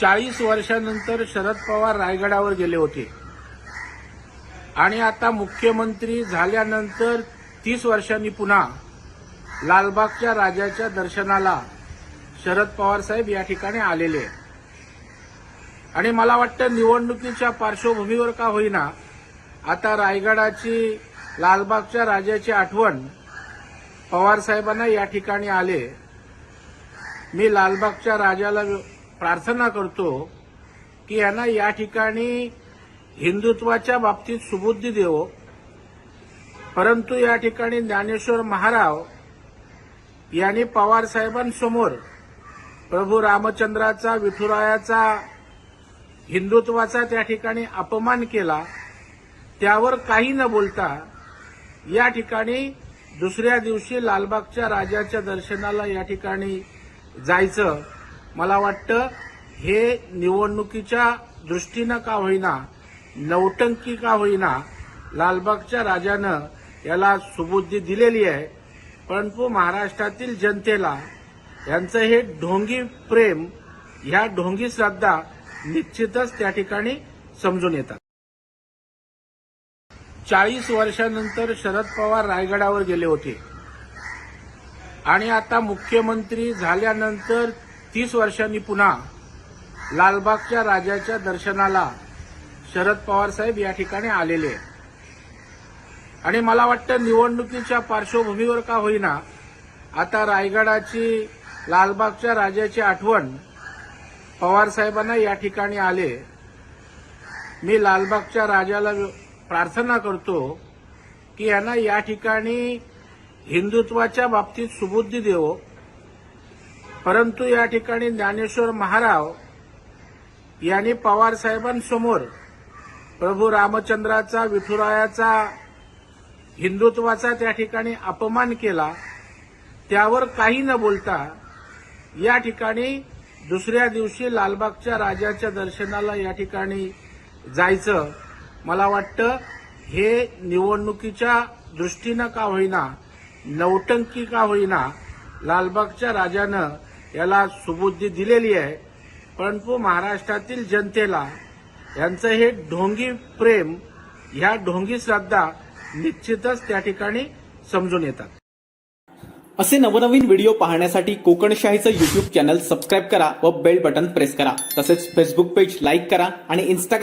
चाळीस वर्षानंतर शरद पवार रायगडावर गेले होते. आणि आता मुख्यमंत्री झाल्यानंतर तीस वर्षांनी पुन्हा लालबागच्या राजाच्या दर्शनाला शरद पवार साहेब या ठिकाणी आलेले आणि मला वाटतं निवडणुकीच्या पार्श्वभूमीवर का होईना आता रायगडाची लालबागच्या राजाची आठवण पवार साहेबांना या ठिकाणी आले. मी लालबागच्या राजाला प्रार्थना करतो की यांना या ठिकाणी हिंदुत्वाच्या बाबतीत सुबुद्धी देवो. परंतु या ठिकाणी ज्ञानेश्वर महाराव यांनी पवार साहेबांसमोर प्रभू रामचंद्राचा विठुरायाचा हिंदुत्वाचा त्या ठिकाणी अपमान केला. त्यावर काही न बोलता या ठिकाणी दुसऱ्या दिवशी लालबागच्या राजाच्या दर्शनाला या ठिकाणी जायचं. मला वाटतं हे निवडणुकीच्या दृष्टीनं का होईना नौटंकी का होईना लालबागच्या राजानं याला सुबुद्धी दिलेली आहे. परंतु महाराष्ट्रातील जनतेला यांचं हे ढोंगी प्रेम ह्या ढोंगी श्रद्धा निश्चितच त्या ठिकाणी समजून येतात. चाळीस वर्षानंतर शरद पवार रायगडावर गेले होते. आणि आता मुख्यमंत्री झाल्यानंतर तीस वर्षांनी पुन्हा लालबागच्या राजाच्या दर्शनाला शरद पवार साहेब या ठिकाणी आलेले. आणि मला वाटतं निवडणुकीच्या पार्श्वभूमीवर का होईना आता रायगडाची लालबागच्या राजाची आठवण पवार साहेबांना या ठिकाणी आले. मी लालबागच्या राजाला प्रार्थना करतो की यांना या ठिकाणी हिंदुत्वाच्या बाबतीत सुबुद्धी देवो. परंतु या ठिकाणी ज्ञानेश्वर महाराव यांनी पवार साहेबांसमोर प्रभू रामचंद्राचा विठुरायाचा हिंदुत्वाचा त्या ठिकाणी अपमान केला. त्यावर काही न बोलता या ठिकाणी दुसऱ्या दिवशी लालबागच्या राजाच्या दर्शनाला या ठिकाणी जायचं. मला वाटतं हे निवडणुकीच्या दृष्टीनं का होईना नौटंकी का होईना लालबागच्या राजानं याला सुबुद्धी दिलेली आहे. परंतु महाराष्ट्रातील जनतेला यांचं हे ढोंगी प्रेम ह्या ढोंगी श्रद्धा निश्चितच त्या ठिकाणी समजून येतात. असे नवनवीन व्हिडिओ पाहण्यासाठी कोकणशाहीचं युट्यूब चॅनल सबस्क्राईब करा व बेल बटन प्रेस करा. तसेच फेसबुक पेज लाईक करा आणि इन्स्टाग्राम